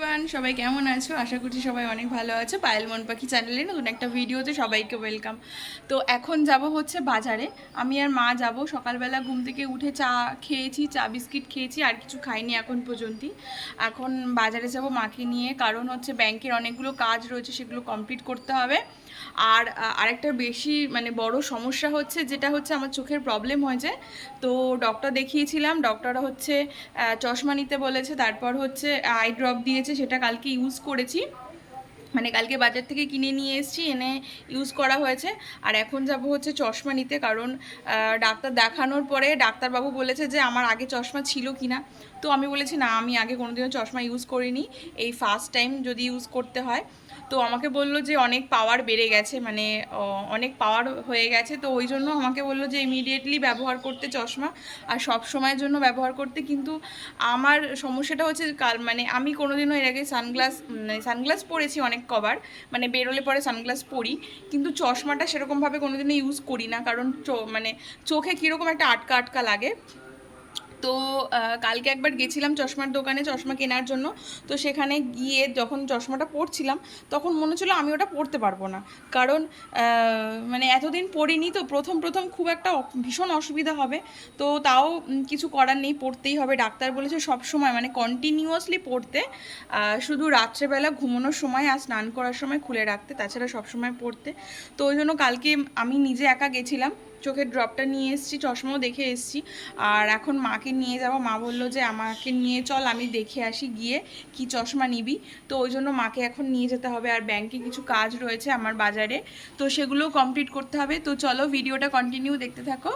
Everyone সবাই কেমন আছো? আশা করছি সবাই অনেক ভালো আছো। পায়েল মন পাখি চ্যানেলে নতুন একটা ভিডিওতে সবাইকে ওয়েলকাম তো এখন যাব হচ্ছে বাজারে। আমি আর মা যাব। সকালবেলা ঘুম থেকে উঠে চা খেয়েছি, চা বিস্কিট খেয়েছি, আর কিছু খাইনি এখন পর্যন্তই। এখন বাজারে যাব মাকে নিয়ে। কারণ হচ্ছে ব্যাংকের অনেকগুলো কাজ রয়েছে, সেগুলো কমপ্লিট করতে হবে। আর আরেকটা বেশি মানে বড় সমস্যা হচ্ছে, যেটা হচ্ছে আমার চোখের প্রবলেম হয়েছে তো ডক্টর দেখিয়েছিলাম। ডক্টর হচ্ছে চশমা নিতে বলেছে। তারপর হচ্ছে আই ড্রপ দিয়েছে। সেটা কালকে ইউজ করেছি। মানে কালকে বাজার থেকে কিনে নিয়ে এসেছি, এনে ইউজ করা হয়েছে। আর এখন যাব হচ্ছে চশমা নিতে কারণ ডাক্তার দেখানোর পরে ডাক্তারবাবু বলেছে যে আমার আগে চশমা ছিল কি না তো আমি বলেছি, না, আমি আগে কোনোদিনও চশমা ইউজ করিনি। এই ফার্স্ট টাইম যদি ইউজ করতে হয় তো আমাকে বলল যে অনেক পাওয়ার বেড়ে গেছে মানে অনেক পাওয়ার হয়ে গেছে, তো ওই জন্য আমাকে বলল যে ইমিডিয়েটলি ব্যবহার করতে চশমা, আর সব সময়ের জন্য ব্যবহার করতে, কিন্তু আমার সমস্যাটা হচ্ছে কাল মানে আমি কোনোদিনও এর আগে সানগ্লাস সানগ্লাস পরেছি অনেক কবার মানে বেরোলে পরে সানগ্লাস পরি, কিন্তু চশমাটা সেরকমভাবে কোনোদিনও ইউজ করি না, কারণ মানে চোখে কীরকম একটা আটকা আটকা লাগে। তো কালকে একবার গেছিলাম চশমার দোকানে চশমা কেনার জন্য। তো সেখানে গিয়ে যখন চশমাটা পরছিলাম, তখন মনে হচ্ছিল আমি ওটা পরতে পারব না। কারণ মানে এতদিন পরিনি তো, প্রথম প্রথম খুব একটা ভীষণ অসুবিধা হবে। তো তাও কিছু করার নেই পড়তেই হবে। ডাক্তার বলেছে সব সময় মানে কন্টিনিউয়াসলি পড়তে শুধু রাত্রেবেলা ঘুমানোর সময় আর স্নান করার সময় খুলে রাখতে, তাছাড়া সব সময় পড়তে তো ওই জন্য কালকে আমি নিজে একা গেছিলাম। চোখের ড্রপটা নিয়ে এসেছি, চশমাও দেখে এসেছি। আর এখন মাকে নিয়ে যাব। মা বলল যে, আমাকে নিয়ে চল, আমি দেখে আসি গিয়ে কি চশমা নিবি। তো ওই জন্য মাকে এখন নিয়ে যেতে হবে। আর ব্যাংকে কিছু কাজ রয়েছে আমার বাজারে, তো সেগুলো কমপ্লিট করতে হবে। তো চলো, ভিডিওটা কন্টিনিউ দেখতে থাকো।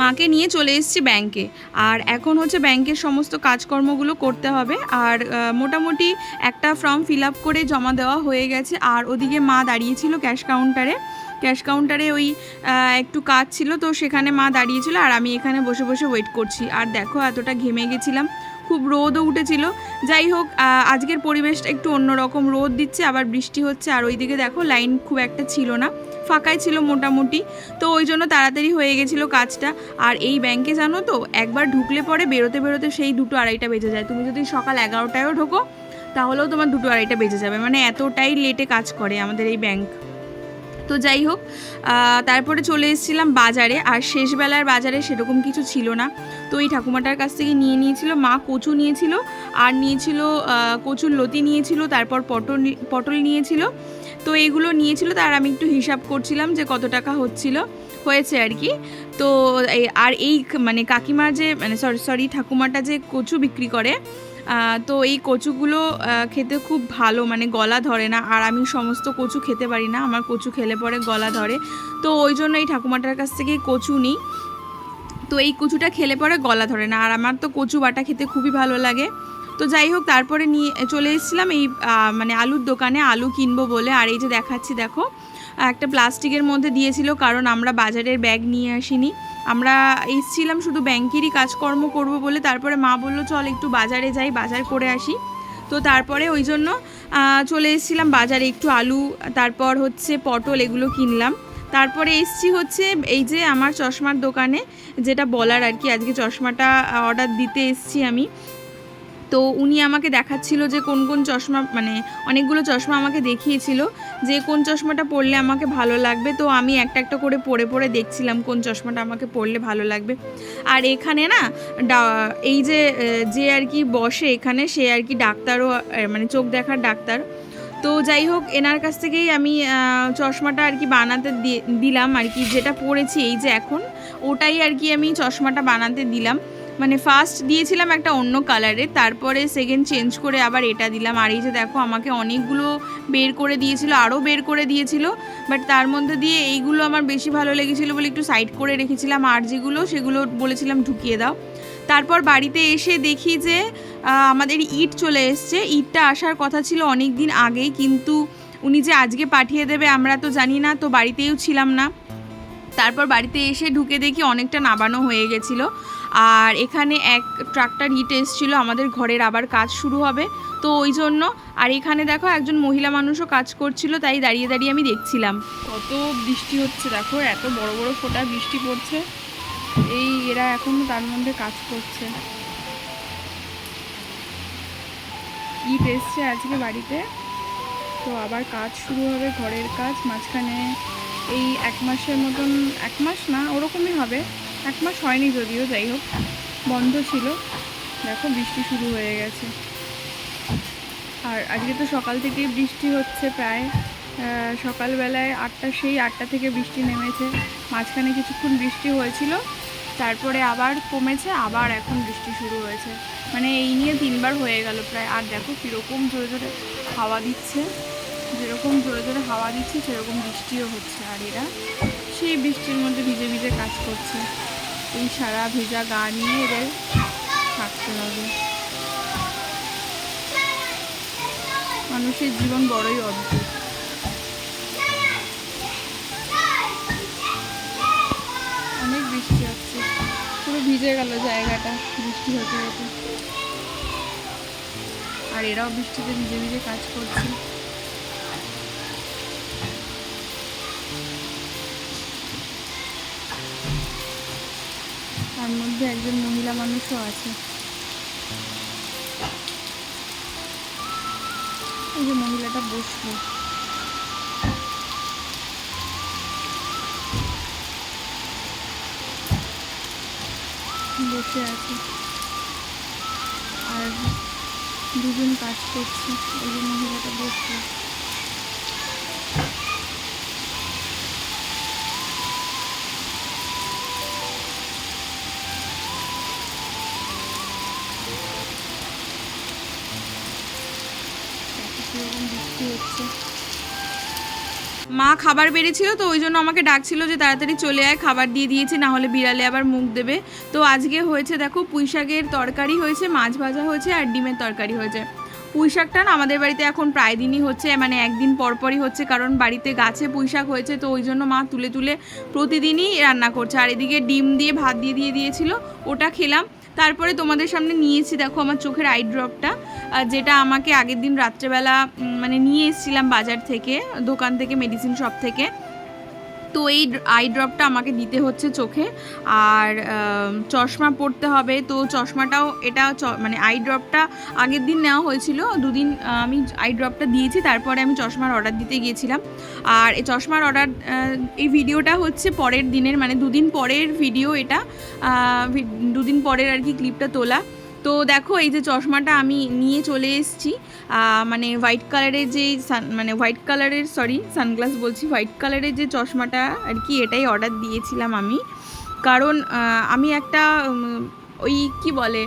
মাকে নিয়ে চলে এসেছি ব্যাংকে। আর এখন হচ্ছে ব্যাংকের সমস্ত কাজকর্মগুলো করতে হবে। আর মোটামুটি একটা ফর্ম ফিল আপ করে জমা দেওয়া হয়ে গেছে। আর ওদিকে মা দাঁড়িয়েছিল ক্যাশ কাউন্টারে ক্যাশ কাউন্টারে ওই একটু কাজ ছিল, তো সেখানে মা দাঁড়িয়েছিল আর আমি এখানে বসে বসে ওয়েট করছি। আর দেখো এতটা ঘেমে গেছিলাম, খুব রোদও উঠেছিল। যাই হোক আজকের পরিবেশটা একটু অন্যরকম, রোদ দিচ্ছে, আবার বৃষ্টি হচ্ছে, আর ওইদিকে দেখো লাইন খুব একটা ছিল না, ফাঁকাই ছিল মোটামুটি। তো ওই জন্য তাড়াতাড়ি হয়ে গেছিল কাজটা। আর এই ব্যাংকে জানো তো, একবার ঢুকলে পরে বেরোতে বেরোতে সেই দুটো আড়াইটা বেজে যায়। তুমি যদি সকাল এগারোটায়ও ঢোকো, তাহলেও তোমার দুটো আড়াইটা বেজে যাবে। মানে এতটাই লেটে কাজ করে আমাদের এই ব্যাংক তো যাই হোক তারপরে চলে এসেছিলাম বাজারে আর শেষবেলার বাজারে সেরকম কিছু ছিল না। তো এই ঠাকুমাটার কাছ থেকে নিয়ে নিয়েছিল, মা কচু নিয়েছিল আর নিয়েছিল কচুর লতি নিয়েছিল, তারপর পটল পটল নিয়েছিল। তো এইগুলো নিয়েছিল তার আমি একটু হিসাব করছিলাম যে কত টাকা হচ্ছিল, হয়েছে আর কি। তো আর এই মানে কাকিমা যে মানে সরি সরি, ঠাকুমাটা যে কচু বিক্রি করে তো এই কচুগুলো খেতে খুব ভালো মানে গলা ধরে না। আর আমি সমস্ত কচু খেতে পারি না, আমার কচু খেলে পরে গলা ধরে। তো ওই জন্য এই ঠাকুমাটার কাছ থেকে কচু নিই। তো এই কচুটা খেলে পরে গলা ধরে না, আর আমার তো কচু বাটা খেতে খুবই ভালো লাগে। তো যাই হোক, তারপরে নিয়ে, চলে এসেছিলাম এই মানে আলুর দোকানে আলু কিনবো বলে। আর এই যে দেখাচ্ছি, দেখো, একটা প্লাস্টিকের মধ্যে দিয়েছিল, কারণ আমরা বাজারের ব্যাগ নিয়ে আসিনি। আমরা এসছিলাম শুধু ব্যাংকেরই কাজকর্ম করব বলে, তারপরে মা বলল, চল একটু বাজারে যাই, বাজার করে আসি। তো তারপরে ওই জন্য চলে এসেছিলাম বাজারে একটু আলু, তারপর হচ্ছে পটল এগুলো কিনলাম। তারপরে এসছি হচ্ছে এই যে আমার চশমার দোকানে, যেটা বলার আর কি, আজকে চশমাটা অর্ডার দিতে এসছি আমি। তো উনি আমাকে দেখাচ্ছিল যে কোন কোন চশমা মানে অনেকগুলো চশমা আমাকে দেখিয়েছিল, যে কোন চশমাটা পরলে আমাকে ভালো লাগবে। তো আমি একটা একটা করে পরে পরে দেখছিলাম কোন চশমাটা আমাকে পরলে ভালো লাগবে। আর এখানে না এই যে যে আর কি বসে এখানে, সে আর কি ডাক্তারও মানে চোখ দেখার ডাক্তার। তো যাই হোক, এনার কাছ থেকেই আমি চশমাটা আর কি বানাতে দিলাম আর কি, যেটা পরেছি এই যে এখন, ওটাই আর কি আমি চশমাটা বানাতে দিলাম। মানে ফার্স্ট দিয়েছিলাম একটা অন্য কালারের তারপরে সেকেন্ড চেঞ্জ করে আবার এটা দিলাম। আর এই যে দেখো, আমাকে অনেকগুলো বের করে দিয়েছিল আরও বের করে দিয়েছিল বাট তার মধ্যে দিয়ে এইগুলো আমার বেশি ভালো লেগেছিলো বলে একটু সাইড করে রেখেছিলাম। আর যেগুলো, সেগুলো বলেছিলাম ঢুকিয়ে দাও। তারপর বাড়িতে এসে দেখি যে আমাদের ইট চলে এসছে। ইটটা আসার কথা ছিল অনেক দিন আগেই, কিন্তু উনি যে আজকে পাঠিয়ে দেবে আমরা তো জানি না, তো বাড়িতেও ছিলাম না। তারপর বাড়িতে এসে ঢুকে দেখি অনেকটা নাবানো হয়ে গেছিল। আর এখানে এক ট্রাক্টর হিট এসেছিল, আমাদের ঘরের আবার কাজ শুরু হবে। তো ওই জন্য, আর এখানে দেখো একজন মহিলা মানুষও কাজ করছিল, তাই দাঁড়িয়ে দাঁড়িয়ে আমি দেখছিলাম। কত বৃষ্টি হচ্ছে দেখো, এত বড় বড় ফোঁটা বৃষ্টি পড়ছে। এই এরা এখন তার মধ্যে কাজ করছে। ঈদ এসছে আজকে বাড়িতে। তো আবার কাজ শুরু হবে, ঘরের কাজ, মাঝখানে এই এক মাসের মতন, এক মাস না, ওরকমই হবে। এক মাস হয়নি যদিও, যাই হোক। বন্ধ ছিল। দেখো, বৃষ্টি শুরু হয়ে গেছে। আর আজকে তো সকাল থেকেই বৃষ্টি হচ্ছে প্রায়। সকালবেলায় আটটা, সেই আটটা থেকে বৃষ্টি নেমেছে। মাঝখানে কিছুক্ষণ বৃষ্টি হয়েছিল, তারপরে আবার কমেছে, আবার এখন বৃষ্টি শুরু হয়েছে। মানে এই নিয়ে তিনবার হয়ে গেল প্রায়। আর দেখো, কীরকম জোরে জোরে হাওয়া দিচ্ছে। যেরকম জোরে জোরে হাওয়া দিচ্ছে, সেরকম বৃষ্টিও হচ্ছে। আর এরা সেই বৃষ্টির মধ্যে ভিজে ভিজে কাজ করছে। এই সারা ভেজা গা নিয়ে এদের থাকতে হবে। মানুষের জীবন বড়ই অদ্ভুত। অনেক বৃষ্টি হচ্ছে। পুরো ভিজে গেল জায়গাটা বৃষ্টি হতে হতে। আর এরাও বৃষ্টিতে ভিজে ভিজে কাজ করছে। মধ্যে একজন মহিলা মানুষও আছে। এই যে মহিলাটা বসল। বসে আছে। আর দুজন কাজ করছে। এই যে মহিলাটা বসল। হচ্ছে? মা খাবার বেড়েছিল তো ওই জন্য আমাকে ডাকছিল যে তাড়াতাড়ি চলে আয়, খাবার দিয়ে দিয়েছি, না হলে বিড়ালে আবার মুখ দেবে। তো আজকে হয়েছে দেখো, পুঁই শাকের তরকারি হয়েছে, মাছ ভাজা হয়েছে আর ডিমের তরকারি হয়েছে। পুঁই শাকটা না আমাদের বাড়িতে এখন প্রায় দিনই হচ্ছে মানে একদিন পরপরই হচ্ছে, কারণ বাড়িতে গাছে পুঁই শাক হয়েছে, তো ওই জন্য মা তুলে তুলে প্রতিদিনই রান্না করছে। আর এদিকে ডিম দিয়ে ভাত দিয়ে দিয়ে দিয়েছিল, ওটা খেলাম। তারপরে তোমাদের সামনে নিয়েছি, দেখো আমার চোখের আই ড্রপটা যেটা আমাকে আগের দিন রাত্রেবেলা মানে নিয়ে এসেছিলাম বাজার থেকে, দোকান থেকে মেডিসিন শপ থেকে, তো এই আই ড্রপটা আমাকে দিতে হচ্ছে চোখে। আর চশমা পরতে হবে, তো চশমাটাও এটা মানে আই ড্রপটা আগের দিন নেওয়া হয়েছিল, দুদিন আমি আই ড্রপটা দিয়েছি, তারপরে আমি চশমার অর্ডার দিতে গিয়েছিলাম। আর এই চশমার অর্ডার এই ভিডিওটা হচ্ছে পরের দিনের মানে দুদিন পরের ভিডিও এটা দুদিন পরের আর কি ক্লিপটা তোলা। তো দেখো, এই যে চশমাটা আমি নিয়ে চলে এসেছি। মানে হোয়াইট কালারের যে সান মানে হোয়াইট কালারের সরি সানগ্লাস বলছি হোয়াইট কালারের যে চশমাটা আর কি, এটাই অর্ডার দিয়েছিলাম আমি। কারণ আমি একটা ওই কি বলে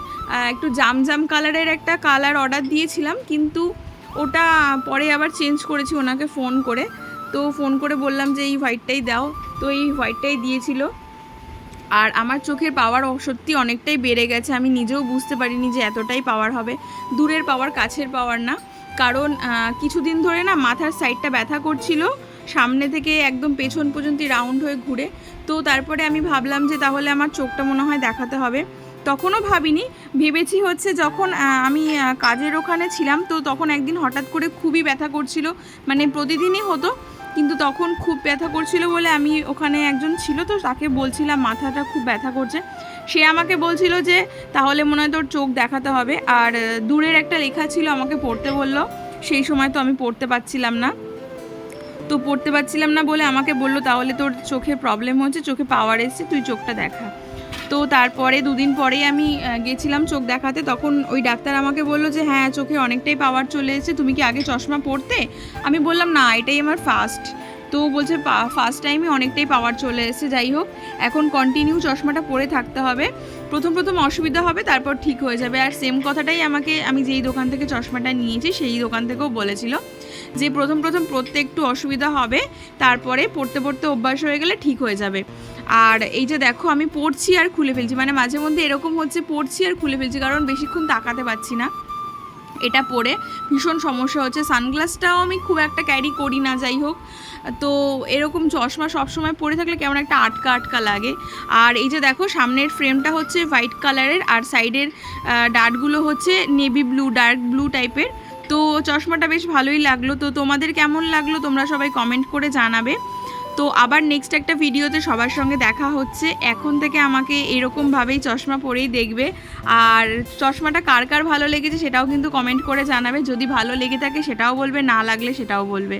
একটু জাম জাম কালারের একটা কালার অর্ডার দিয়েছিলাম, কিন্তু ওটা পরে আবার চেঞ্জ করেছি ওনাকে ফোন করে। তো ফোন করে বললাম যে, এই হোয়াইটটাই দাও। তো এই হোয়াইটটাই দিয়েছিল। আর আমার চোখের পাওয়ার সত্যি অনেকটাই বেড়ে গেছে। আমি নিজেও বুঝতে পারিনি যে এতটাই পাওয়ার হবে। দূরের পাওয়ার, কাছের পাওয়ার না। কারণ কিছুদিন ধরে না মাথার সাইডটা ব্যথা করছিল। সামনে থেকে একদম পেছন পর্যন্ত রাউন্ড হয়ে ঘুরে। তো তারপরে আমি ভাবলাম যে তাহলে আমার চোখটা মনে হয় দেখাতে হবে। তখনও ভাবিনি। ভেবেছি হচ্ছে যখন আমি কাজের ওখানে ছিলাম, তো তখন একদিন হঠাৎ করে খুবই ব্যথা করছিল। মানে প্রতিদিনই হতো। কিন্তু তখন খুব ব্যথা করছিল বলে আমি ওখানে একজন ছিল তো তাকে বলছিলাম, মাথাটা খুব ব্যথা করছে। সে আমাকে বলছিল যে, তাহলে মনে হয় তোর চোখ দেখাতে হবে। আর দূরের একটা লেখা ছিল আমাকে পড়তে বলল। সেই সময় তো আমি পড়তে পারছিলাম না। তো পড়তে পারছিলাম না বলে আমাকে বলল, তাহলে তোর চোখে প্রবলেম হচ্ছে, চোখে পাওয়ার এসছে, তুই চোখটা দেখা। তো তারপরে দুদিন পরেই আমি গেছিলাম চোখ দেখাতে। তখন ওই ডাক্তার আমাকে বলল যে হ্যাঁ চোখে অনেকটাই পাওয়ার চলে এসেছে, তুমি কি আগে চশমা পড়তে আমি বললাম, না, এটাই আমার ফার্স্ট তো বলছে ফার্স্ট টাইমে অনেকটাই পাওয়ার চলে এসেছে, যাই হোক, এখন কন্টিনিউ চশমাটা পরে থাকতে হবে। প্রথম প্রথম অসুবিধা হবে, তারপর ঠিক হয়ে যাবে। আর সেম কথাটাই আমাকে, আমি যেই দোকান থেকে চশমাটা নিয়েছি, সেই দোকান থেকেও বলেছিল যে, প্রথম প্রথম পড়তে একটু অসুবিধা হবে, তারপরে পড়তে পড়তে অভ্যাস হয়ে গেলে ঠিক হয়ে যাবে। আর এই যে দেখো, আমি পড়ছি আর খুলে ফেলছি। মানে মাঝে মধ্যে এরকম হচ্ছে পড়ছি আর খুলে ফেলছি, কারণ বেশিক্ষণ তাকাতে পারছি না। এটা পরে ভীষণ সমস্যা হচ্ছে। সানগ্লাসটাও আমি খুব একটা ক্যারি করি না, যাই হোক। তো এরকম চশমা সবসময় পরে থাকলে কেমন একটা আটকা আটকা লাগে। আর এই যে দেখো, সামনের ফ্রেমটা হচ্ছে হোয়াইট কালারের আর সাইডের ডার্টগুলো হচ্ছে নেভি ব্লু ডার্ক ব্লু টাইপের তো চশমাটা বেশ ভালোই লাগল। তো তোমাদের কেমন লাগল তোমরা সবাই কমেন্ট করে জানাবে। তো আবার নেক্সট একটা ভিডিওতে সবার সঙ্গে দেখা হচ্ছে। এখন থেকে আমাকে এরকমভাবেই চশমা পরেই দেখবে। আর চশমাটা কার কার ভালো লেগেছে সেটাও কিন্তু কমেন্ট করে জানাবে। যদি ভালো লেগে থাকে সেটাও বলবে, না লাগলে সেটাও বলবে।